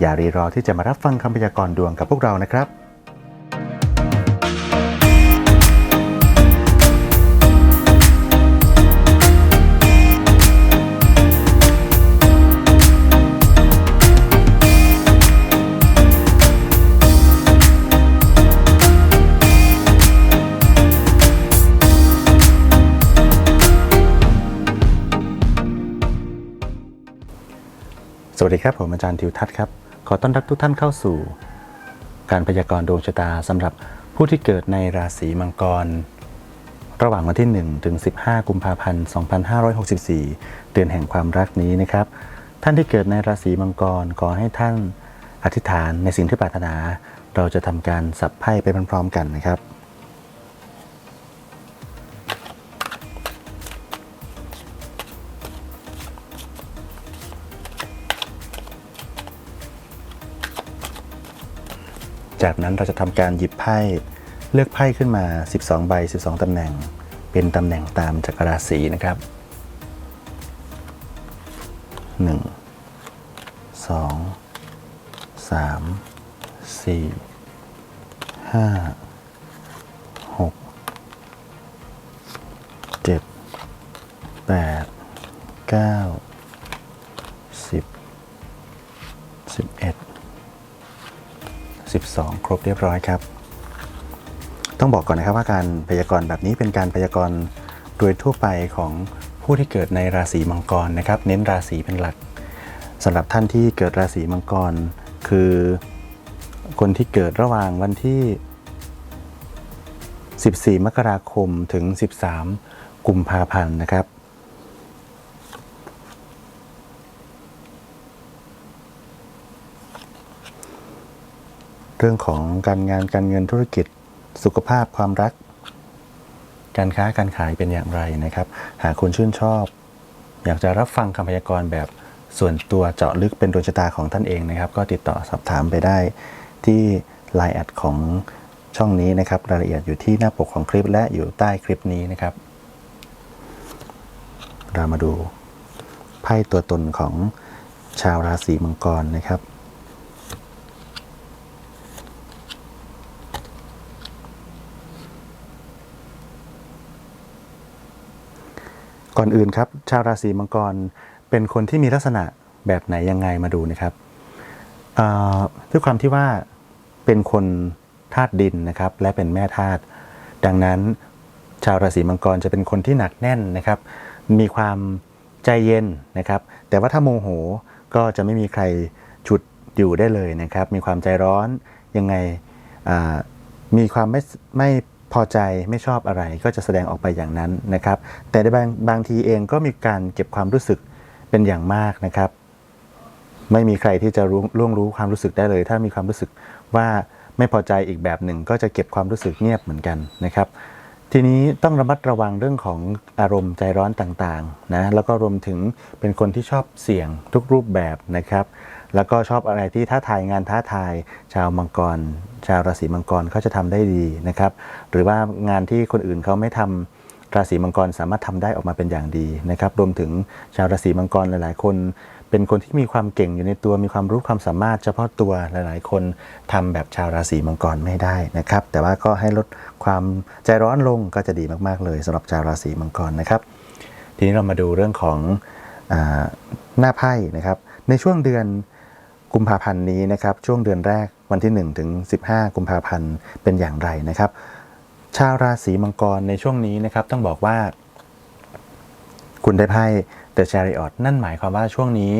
อย่ารีรอที่จะมารับฟังคำพยากรณ์ดวงกับพวกเรานะครับสวัสดีครับ ผมอาจารย์ทิวทัศน์ครับ ขอต้อนรับทุกท่านเข้าสู่ การพยากรณ์ดวงชะตาสำหรับผู้ที่เกิดในราศีมังกร ระหว่างวันที่ 1 ถึง 15 กุมภาพันธ์ 2564 เดือนแห่งความรักนี้นะครับ ท่านที่เกิดในราศีมังกรขอให้ท่านอธิษฐานในสิ่งที่ปรารถนา เราจะทำการสับไพ่ไปพร้อมๆกันนะครับ จากนั้นเราจะทำการหยิบไพ่เลือกไพ่ขึ้นมา 12 ใบ 12 ตำแหน่ง เป็นตำแหน่งตามจักรราศีนะครับ 1 2 3 4 5 12ครบเรียบร้อยครับ ต้องบอกก่อนนะครับว่าการพยากรณ์แบบนี้เป็นการพยากรณ์โดยทั่วไปของผู้ที่เกิดในราศีมังกรนะครับ เน้นราศีเป็นหลักสำหรับท่านที่เกิดราศีมังกร คือคนที่เกิดระหว่างวันที่ 14 มกราคมถึง 13 กุมภาพันธ์นะครับ รื่องของการงานการเงินธุรกิจ สุขภาพความรัก การค้าการขายเป็นอย่างไรนะครับ หากคุณชื่นชอบ อยากจะรับฟังคำพยากรณ์แบบส่วนตัวเจาะลึกเป็นดวงชะตาของท่านเองนะครับ ก็ติดต่อสอบถามไปได้ที่ Line แอดของช่องนี้นะครับ รายละเอียดอยู่ที่หน้าปกของคลิปและอยู่ใต้คลิปนี้นะครับ เรามาดูไพ่ตัวตนของชาวราศีมังกรนะครับ ก่อนอื่นครับ ชาวราศีมังกรเป็นคนที่มีลักษณะแบบไหนยังไงมาดูนะครับด้วยความที่ว่าเป็นคนธาตุดินนะครับ และเป็นแม่ธาตุดังนั้นชาวราศีมังกรจะเป็นคนที่หนักแน่นนะครับ มีความใจเย็นนะครับ แต่ว่าถ้าโมโหก็จะไม่มีใครฉุดอยู่ได้เลยนะครับ มีความใจร้อนยังไงมีความไม่ไม่ พอใจไม่ชอบอะไรก็จะแสดงออกไปอย่างนั้นนะครับ แต่ในบางบางทีเองก็มีการเก็บความรู้สึกเป็นอย่างมากนะครับ ไม่มีใครที่จะรู้ล่วงรู้ความรู้สึกได้เลย ถ้ามีความรู้สึกว่าไม่พอใจอีกแบบหนึ่ง ก็จะเก็บความรู้สึกเงียบเหมือนกันนะครับ ทีนี้ต้องระมัดระวังเรื่องของอารมณ์ใจร้อนต่างๆนะแล้วก็รวมถึงเป็นคนที่ชอบเสี่ยงทุกรูปแบบนะครับ แล้วก็ชอบอะไรที่ท้าทายงานท้าทาย ชาวมังกร ชาวราศีมังกรเขาจะทำได้ดีนะครับ หรือว่างานที่คนอื่นเขาไม่ทำราศีมังกรสามารถทำได้ออกมาเป็นอย่างดีนะครับ รวมถึงชาวราศีมังกรหลาย ๆ คน เป็นคนที่มีความเก่งอยู่ในตัวมีความรู้ความสามารถเฉพาะตัวหลาย ๆ คนทำแบบชาวราศีมังกรไม่ได้นะครับ แต่ว่าก็ให้ลดความใจร้อนลงก็จะดีมาก ๆ เลยสำหรับชาวราศีมังกรนะครับ ทีนี้เรามาดูเรื่องของอหน้าไพ่นะครับ ในช่วงเดือน กุมภาพันธ์นี้นะครับช่วงเดือนแรกวันที่ 1 ถึง 15 กุมภาพันธ์เป็นอย่างไรนะครับ ชาวราศีมังกรในช่วงนี้นะครับต้องบอกว่า คุณได้ไพ่ The Chariot นั่นหมายความว่าช่วงนี้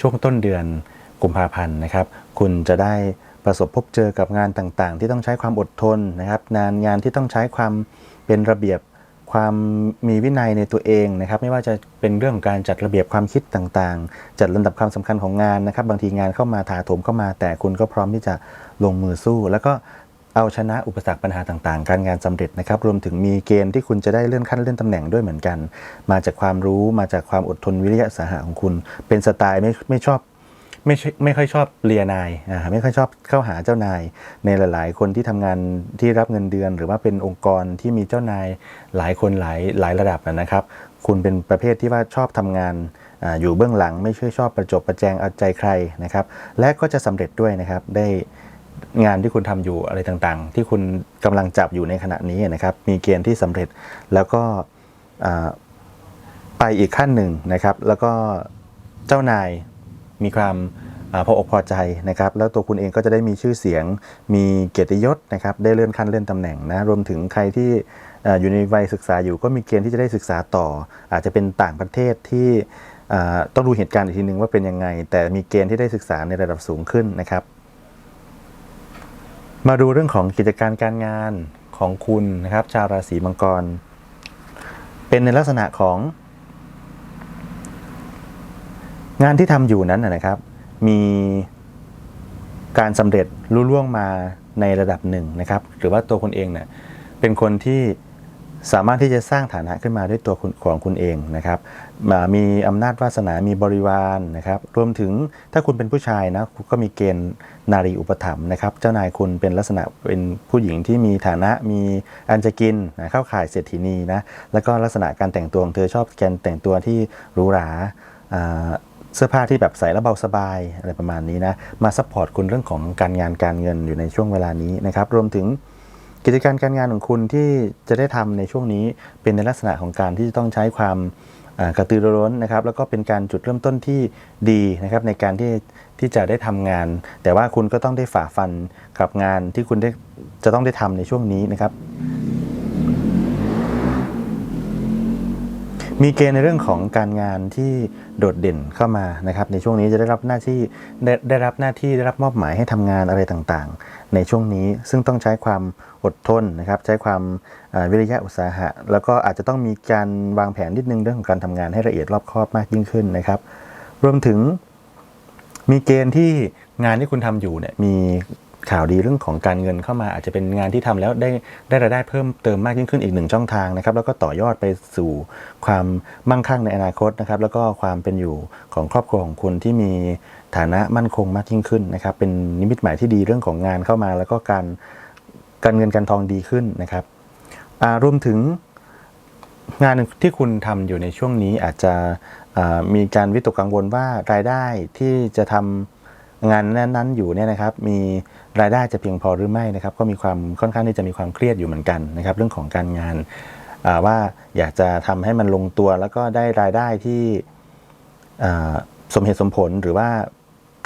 ช่วงต้นเดือนกุมภาพันธ์นะครับ คุณจะได้ประสบพบเจอกับงานต่างๆ ที่ต้องใช้ความอดทนนะครับงานงานที่ต้องใช้ความเป็นระเบียบ ความมีวินัยในตัวเองนะครับ ไม่ว่าจะเป็นเรื่องของการจัดระเบียบความคิดต่างๆ จัดลำดับความสำคัญของงานนะครับ บางทีงานเข้ามาถาโถมเข้ามา แต่คุณก็พร้อมที่จะลงมือสู้ แล้วก็เอาชนะอุปสรรคปัญหาต่างๆ การงานสำเร็จนะครับ รวมถึงมีเกณฑ์ที่คุณจะได้เลื่อนขั้นเลื่อนตำแหน่งด้วยเหมือนกัน มาจากความรู้มาจากความอดทนวิริยะสาหะของคุณ เป็นสไตล์ไม่ไม่ชอบ ไม่ไม่ค่อยชอบเลียนายอ่าไม่ค่อยชอบเข้าหาเจ้านาย ในหลาย ๆ คนที่ทำงานที่รับเงินเดือน หรือว่าเป็นองค์กรที่มีเจ้านายหลายคนหลายหลายระดับนะครับ คุณเป็นประเภทที่ว่าชอบทำงานอาอยู่เบื้องหลังไม่ช่ชอบประจบประแจงเอาใจใครนะครับ และก็จะสำเร็จด้วยนะครับได้งานที่คุณทำอยู่อะไรต่างๆ ที่คุณกำลังจับอยู่ในขณะนี้นะครับ มีเกณฑ์ที่สำเร็จแล้วก็อ่าไปอีกขั้นหนึ่งนะครับ แล้วก็เจ้านาย มีความอพออกพอใจนะครับแล้วตัวคุณเองก็จะได้มีชื่อเสียงมีเกียรติยศนะครับได้เลื่อนขั้นเลื่อนตำแหน่งนะรวมถึงใครที่ออยู่ในวัยศึกษาอยู่ก็มีเกณฑ์ที่จะได้ศึกษาต่อ อาจจะเป็นต่างประเทศที่ต้องดูเหตุการณ์อีกทีหนึ่งว่าเป็นยังไง แต่มีเกณฑ์ที่ได้ศึกษาในระดับสูงขึ้นนะครับ มาดูเรื่องของกิจการการงานของคุณนะครับชาวราศีมังกร เป็นในลักษณะของ งานที่ทำอยู่นั้นนะครับ มีการสำเร็จรุ่ล่วงมาในระดับหนึ่งนะครับ หรือว่าตัวคุณเองเนี่ยเป็นคนที่สามารถที่จะสร้างฐานะขึ้นมาด้วยตัวของคุณเองนะครับม,มีอำนาจวาสนา มีบริวารนะครับ รวมถึงถ้าคุณเป็นผู้ชายนะก็มีเกณฑ์นารีอุปถัมภ์นะครับ เจ้านายคุณเป็นลักษณะเป็นผู้หญิงที่มีฐานะ มีอันจะกินนะเข้าข่ายเศรษฐีนีนะ แล้วก็ลักษณะการแต่งตัวของเธอชอบการแต่งตัวที่หรูหรา เสื้อผ้าที่แบบใส่แล้วเบาสบายอะไรประมาณนี้นะมาซัพพอร์ตคุณเรื่องของการงานการเงินอยู่ในช่วงเวลานี้นะครับรวมถึงกิจการการงานของคุณที่จะได้ทำในช่วงนี้เป็นในลักษณะของการที่จะต้องใช้ความกระตือรือร้นนะครับแล้วก็เป็นการจุดเริ่มต้นที่ดีนะครับในการที่ที่จะได้ทำงาน แต่ว่าคุณก็ต้องได้ฝ่าฟันกับงานที่คุณได้จะต้องได้ทำในช่วงนี้นะครับ มีเกณฑ์ในเรื่องของการงานที่โดดเด่นเข้ามานะครับ ในช่วงนี้จะได้รับหน้าที่ได้ได้รับหน้าที่ได้รับมอบหมายให้ทำงานอะไรต่างๆ ในช่วงนี้ซึ่งต้องใช้ความอดทนนะครับ ใช้ความวิริยะอุตสาหะ แล้วก็อาจจะต้องมีการวางแผนนิดนึงเรื่องของการทำงานให้ละเอียดรอบคอบมากยิ่งขึ้นนะครับ รวมถึงมีเกณฑ์ที่งานที่คุณทำอยู่เนี่ยมี ข่าวดีเรื่องของการเงินเข้ามาอาจจะเป็นงานที่ทำแล้วได้ได้รายได้เพิ่มเติมมากยิ่งขึ้นอีกหนึ่งช่องทางนะครับ แล้วก็ต่อยอดไปสู่ความมั่งคั่งในอนาคตนะครับ แล้วก็ความเป็นอยู่ของครอบครัวของคุณที่มีฐานะมั่นคงมากยิ่งขึ้นนะครับ เป็นนิมิตหมายที่ดีเรื่องของงานเข้ามา แล้วก็การการเงินการทองดีขึ้นนะครับรวมถึงงานที่คุณทำอยู่ในช่วงนี้อาจจะมีการวิตกกังวลว่ารายได้ที่จะทำ งานนั้นๆอยู่เนี่ยนะครับมีรายได้จะเพียงพอหรือไม่นะครับ ก็มีความค่อนข้างที่จะมีความเครียดอยู่เหมือนกันนะครับเรื่องของการงานว่าอยากจะทำให้มันลงตัว แล้วก็ได้รายได้ที่สมเหตุสมผลหรือว่า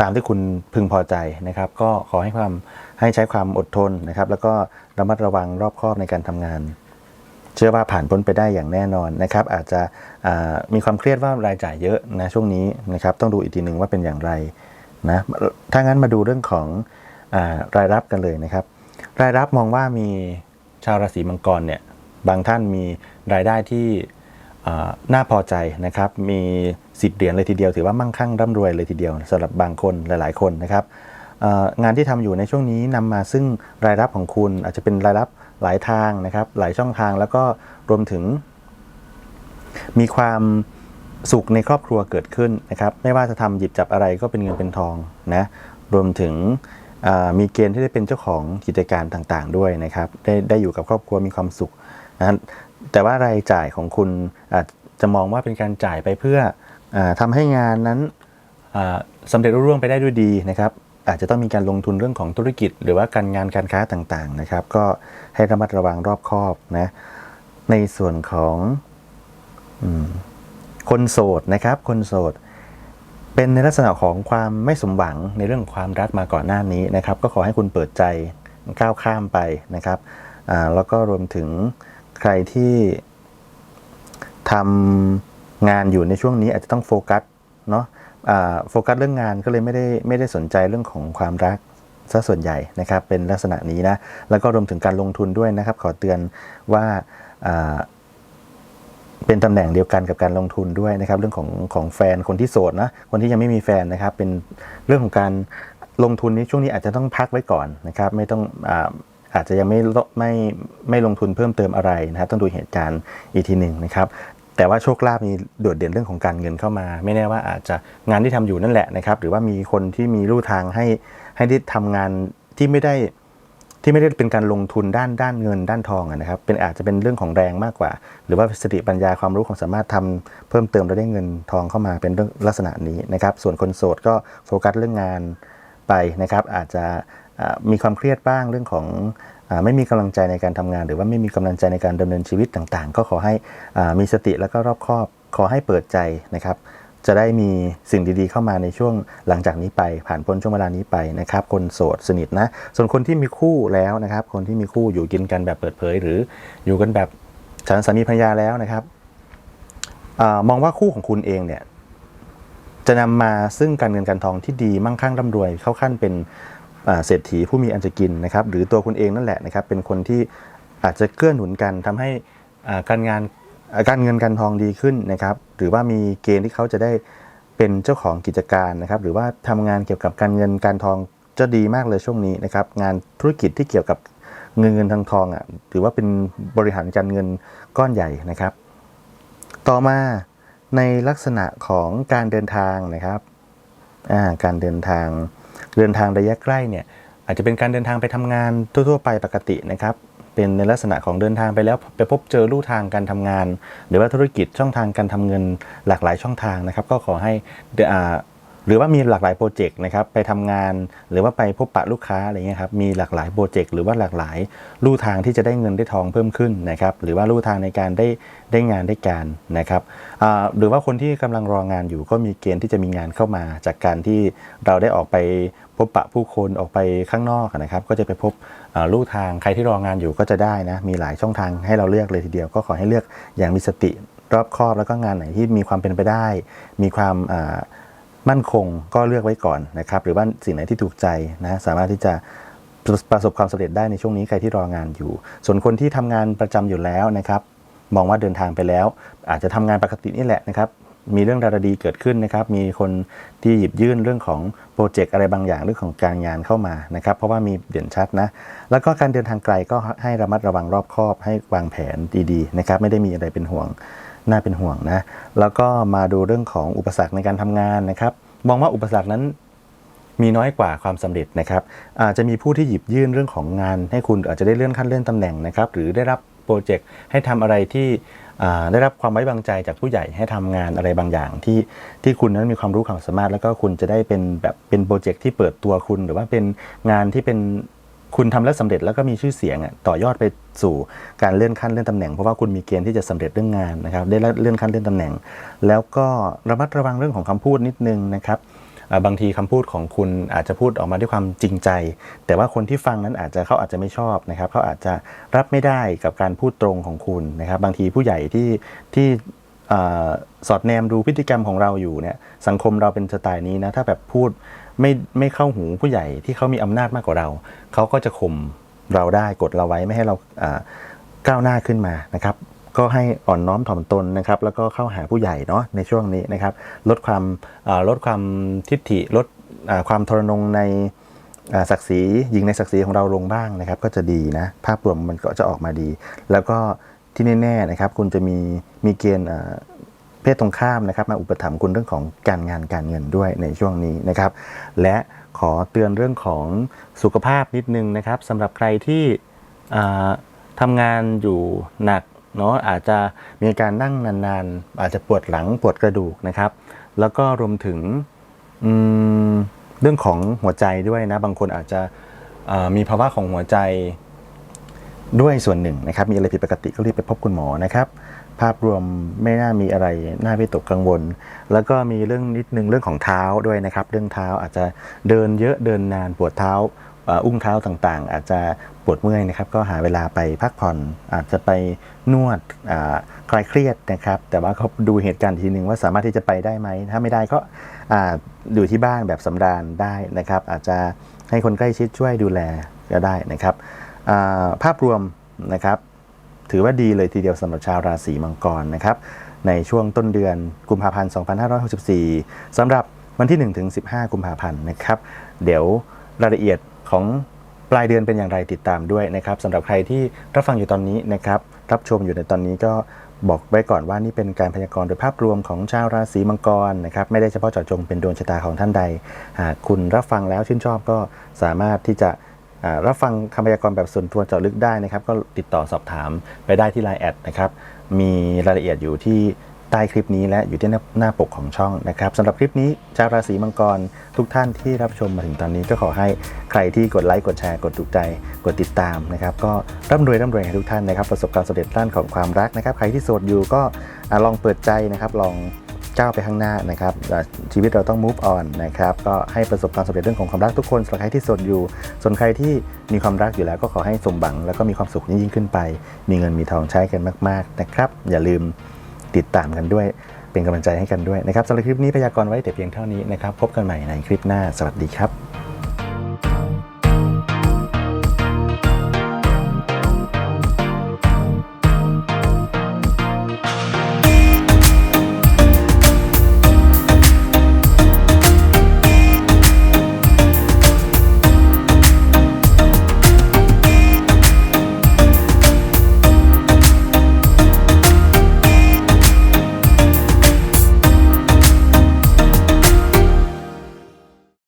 ตามที่คุณพึงพอใจนะครับ ก็ขอให้ความให้ใช้ความอดทนนะครับ แล้วก็ระมัดระวังรอบคอบในการทำงาน เชื่อว่าผ่านพ้นไปได้อย่างแน่นอนนะครับ อาจจะมีความเครียดว่ารายจ่ายเยอะนะช่วงนี้นะครับ ต้องดูอีกทีหนึ่งว่าเป็นอย่างไร นะถ้างั้นมาดูเรื่องของอรายรับกันเลยนะครับ รายรับมองว่ามีชาวราศีมังกรเนี่ยบางท่านมีรายได้ที่น่าพอใจนะครับ มี10เหรียญเลยทีเดียว ถือว่ามั่งคั่งร่ำรวยเลยทีเดียวสำหรับบางคนหลาย ๆ คนนะครับงานที่ทำอยู่ในช่วงนี้นำมาซึ่งรายรับของคุณอาจจะเป็นรายรับหลายทางนะครับ หลายช่องทางแล้วก็รวมถึงมีความ สุขในครอบครัวเกิดขึ้นนะครับ ไม่ว่าจะทำหยิบจับอะไรก็เป็นเงินเป็นทองนะรวมถึงมีเกณฑ์ที่ได้เป็นเจ้าของกิจการต่างๆ ด้วยนะครับ ได้ได้อยู่กับครอบครัวมีความสุขนะแต่ว่ารายจ่ายของคุณอาจจะมองว่าเป็นการจ่ายไปเพื่ออาทำให้งานนั้นอ่าสำเร็จรุ่ร่วงไปได้ด้วยดีนะครับ อาจจะต้องมีการลงทุนเรื่องของธุรกิจ หรือว่าการงานการค้าต่างๆนะครับ ก็ให้ระมัดระวังรอบคอบนะในส่วนของอืม คนโสดนะครับ คนโสด เป็นในลักษณะของความไม่สมหวังในเรื่องความรักมาก่อนหน้านี้นะครับ ก็ขอให้คุณเปิดใจก้าวข้ามไปนะครับแล้วก็รวมถึงใครที่ทำงานอยู่ในช่วงนี้อาจจะต้องโฟกัสเนาะโฟกัสเรื่องงานก็เลยไม่ได้ไม่ได้สนใจเรื่องของความรักซะส่วนใหญ่นะครับเป็นลักษณะนี้นะแล้วก็รวมถึงการลงทุนด้วยนะครับ ขอเตือนว่าอ่า เป็นตำแหน่งเดียวกันกับการลงทุนด้วยนะครับเรื่องของของแฟนคนที่โสดนะคนที่ยังไม่มีแฟนนะครับเป็นเรื่องของการลงทุนนี้ช่วงนี้อาจจะต้องพักไว้ก่อนนะครับไม่ต้องอาอาจจะยังไม่ไม่ไม่ลงทุนเพิ่มเติมอะไรนะครับต้องดูเหตุการณ์อีกทีหนึ่งนะครับแต่ว่าโชคลาภมีโดดเด่นเรื่องของการเงินเข้ามา ไม่แน่ว่าอาจจะงานที่ทำอยู่นั่นแหละนะครับหรือว่ามีคนที่มีลู่ทางให้ให้ได้ทำงานที่ไม่ได้ ที่ไม่ได้เป็นการลงทุนด้านด้านเงินด้านทองนะครับ เป็นอาจจะเป็นเรื่องของแรงมากกว่า หรือว่าสติปัญญาความรู้ความสามารถทำเพิ่มเติมแล้วได้เงินทองเข้ามาเป็นเรื่องลักษณะนี้นะครับ ส่วนคนโสดก็โฟกัสเรื่องงานไปนะครับ อาจจะมีความเครียดบ้างเรื่องของไม่มีกำลังใจในการทำงาน หรือว่าไม่มีกำลังใจในการดำเนินชีวิตต่างๆ ก็ขอให้มีสติแล้วก็รอบคอบขอให้เปิดใจนะครับ จะได้มีสิ่งดีๆเข้ามาในช่วงหลังจากนี้ไป ผ่านพ้นช่วงเวลานี้ไปนะครับ คนโสดสนิทนะ ส่วนคนที่มีคู่แล้วนะครับ คนที่มีคู่อยู่กินกันแบบเปิดเผย หรืออยู่กันแบบฉันสามีภรรยาแล้วนะครับอมองว่าคู่ของคุณเองเนี่ยจะนำมาซึ่งการเงินการทองที่ดีมั่งคั่งร่ำรวยเข้าขั้นเป็นเศรษฐีผู้มีอันจะกินนะครับ หรือตัวคุณเองนั่นแหละนะครับ เป็นคนที่อาจจะเกื้อหนุนกันทำให้การงาน การเงินการทองดีขึ้นนะครับ หรือว่ามีเกณฑ์ที่เขาจะได้เป็นเจ้าของกิจการนะครับ หรือว่าทำงานเกี่ยวกับการเงินการทองจะดีมากเลยช่วงนี้นะครับ งานธุรกิจที่เกี่ยวกับเงินเงินทางทองอะถือว่าเป็นบริหารการเงินก้อนใหญ่นะครับ ต่อมาในลักษณะของการเดินทางนะครับการเดินทางเดินทางระยะใกล้เนี่ยอาจจะเป็นการเดินทางไปทำงานทั่ว ๆ ไปปกตินะครับ เป็นในลักษณะของเดินทางไปแล้วไปพบเจอลู่ทางการทำงาน หรือว่าธุรกิจช่องทางการทำเงินหลากหลายช่องทางนะครับ ก็ขอให้ หรือว่ามีหลากหลายโปรเจกต์นะครับไปทำงาน หรือว่าไปพบปะลูกค้าอะไรเงี้ยครับมีหลากหลายโปรเจกต์หรือว่าหลากหลายลู่ทางที่จะได้เงินได้ทองเพิ่มขึ้นนะครับหรือว่าลู่ทางในการได้ได้งานได้การนะครับหรือว่าคนที่กำลังรองานอยู่ก็มีเกณฑ์ที่จะมีงานเข้ามา จากการที่เราได้ออกไปพบปะผู้คนออกไปข้างนอกนะครับ ก็จะไปพบลู่ทางใครที่รองานอยู่ก็จะได้นะมีหลายช่องทางให้เราเลือกเลยทีเดียว ก็ขอให้เลือกอย่างมีสติรอบคอบแล้วก็งานไหนที่มีความเป็นไปได้ มีความ มั่นคงก็เลือกไว้ก่อนนะครับ หรือว่าสิ่งไหนที่ถูกใจนะสามารถที่จะประสบความสำเร็จได้ในช่วงนี้ใครที่รองานอยู่ ส่วนคนที่ทำงานประจำอยู่แล้วนะครับ มองว่าเดินทางไปแล้ว อาจจะทำงานปกตินี่แหละนะครับ มีเรื่องราวดีเกิดขึ้นนะครับ มีคนที่หยิบยื่นเรื่องของโปรเจกต์อะไรบางอย่างเรื่องของการงานเข้ามานะครับ เพราะว่ามีเด่นชัดนะ แล้วก็การเดินทางไกลก็ให้ระมัดระวังรอบคอบ ให้วางแผนดีๆนะครับ ไม่ได้มีอะไรเป็นห่วง น่าเป็นห่วงนะ แล้วก็มาดูเรื่องของอุปสรรคในการทำงานนะครับ มองว่าอุปสรรคนั้นมีน้อยกว่าความสำเร็จนะครับ อาจจะมีผู้ที่หยิบยื่นเรื่องของงาน ให้คุณอาจจะได้เลื่อนขั้นเลื่อนตำแหน่งนะครับ หรือได้รับโปรเจกต์ให้ทำอะไรที่ได้รับความไว้วางใจจากผู้ใหญ่ให้ทำงานอะไรบางอย่างที่ที่คุณนั้นมีความรู้ความสามารถ แล้วก็คุณจะได้เป็นแบบเป็นโปรเจกต์ที่เปิดตัวคุณ หรือว่าเป็นงานที่เป็น คุณทำแล้วสำเร็จแล้วก็มีชื่อเสียงอะต่อยอดไปสู่การเลื่อนขั้นเลื่อนตำแหน่งเพราะว่าคุณมีเกณฑ์ที่จะสำเร็จเรื่องงานนะครับได้เลื่อนขั้นเลื่อนตำแหน่ง แล้วก็ระมัดระวังเรื่องของคำพูดนิดนึงนะครับบางทีคำพูดของคุณอาจจะพูดออกมาด้วยความจริงใจ แต่ว่าคนที่ฟังนั้นอาจจะเขาอาจจะไม่ชอบนะครับเขาอาจจะรับไม่ได้กับการพูดตรงของคุณนะครับ บางทีผู้ใหญ่ที่ที่ สอดแนมดูพฤติกรรมของเราอยู่เนี่ยสังคมเราเป็นสไตล์นี้นะถ้าแบบพูดไม่ไม่เข้าหูผู้ใหญ่ที่เขามีอำนาจมากกว่าเรา เขาก็จะข่มเราได้กดเราไว้ไม่ให้เราก้าวหน้าขึ้นมานะครับ ก็ให้อ่อนน้อมถ่อมตนนะครับ แล้วก็เข้าหาผู้ใหญ่เนาะในช่วงนี้นะครับ ลดความลดความทิฐิลดความทรนงในศักดิ์ศรีหญิงในศักดิ์ศรีของเราลงบ้างนะครับ ก็จะดีนะภาพรวมมันก็จะออกมาดี แล้วก็ ที่แน่ๆนะครับคุณจะมีมีเกณฑ์เพศตรงข้ามนะครับ มาอุปถัมภ์คุณเรื่องของการงานการเงินด้วยในช่วงนี้นะครับ และขอเตือนเรื่องของสุขภาพนิดนึงนะครับสำหรับใครที่ทำงานอยู่หนักเนาะอาจจะมีการนั่งนานๆ อาจจะปวดหลังปวดกระดูกนะครับ แล้วก็รวมถึงเรื่องของหัวใจด้วยนะ บางคนอาจจะมีภาวะของหัวใจ ด้วยส่วนหนึ่งนะครับ มีอะไรผิดปกติก็รีบไปพบคุณหมอนะครับ ภาพรวมไม่น่ามีอะไรน่าวิตกกังวล แล้วก็มีเรื่องนิดนึงเรื่องของเท้าด้วยนะครับ เรื่องเท้าอาจจะเดินเยอะเดินนานปวดเท้าอุ้งเท้าต่างๆ อาจจะปวดเมื่อยนะครับ ก็หาเวลาไปพักผ่อน อาจจะไปนวดคลายเครียดนะครับ แต่ว่าเขาดูเหตุการณ์ทีหนึ่งว่าสามารถที่จะไปได้ไหม ถ้าไม่ได้ก็อยู่ที่บ้านแบบสำราญได้นะครับ อาจจะให้คนใกล้ชิดช่วยดูแลก็ได้นะครับ ภาพรวมนะครับถือว่าดีเลยทีเดียวสำหรับชาวราศีมังกรนะครับในช่วงต้นเดือนกุมภาพันธ์ 2564สำหรับวันที่ 1 ถึง 15 กุมภาพันธ์นะครับ เดี๋ยวรายละเอียดของปลายเดือนเป็นอย่างไรติดตามด้วยนะครับสำหรับใครที่รับฟังอยู่ตอนนี้นะครับรับชมอยู่ในตอนนี้ก็บอกไว้ก่อนว่านี่เป็นการพยากรณ์โดยภาพรวมของชาวราศีมังกรนะครับไม่ได้เฉพาะเจาะจงเป็นดวงชะตาของท่านใดหากคุณรับฟังแล้วชื่นชอบก็สามารถที่จะ รับฟังคำพยากรณ์แบบส่วนตัวเจาะลึกได้นะครับ ก็ติดต่อสอบถามไปได้ที่ Line แอดนะครับ มีรายละเอียดอยู่ที่ใต้คลิปนี้และอยู่ที่หน้าปกของช่องนะครับสำหรับคลิปนี้ชาวราศีมังกรทุกท่านที่รับชมมาถึงตอนนี้ก็ขอให้ใครที่กดไลค์กดแชร์กดถูกใจกดติดตามนะครับ ก็ร่ำรวยร่ำรวยให้ทุกท่านนะครับ ประสบความสำเร็จด้านของความรักนะครับ ใครที่โสดอยู่ก็อลองเปิดใจนะครับลอง ก้าวไปข้างหน้านะครับชีวิตเราต้อง move on นะครับก็ให้ประสบความสำเร็จเรื่องของความรักทุกคนสำหรับใครที่สดอยู่ ส่วนใครที่มีความรักอยู่แล้วก็ขอให้สมบัง แล้วก็มีความสุขยิ่งขึ้นไป มีเงินมีทองใช้กันมาก ๆ นะครับ อย่าลืมติดตามกันด้วยเป็นกำลังใจให้กันด้วยนะครับสำหรับคลิปนี้พยากรณ์ไว้แต่เพียงเท่านี้นะครับพบกันใหม่ในคลิปหน้าสวัสดีครับ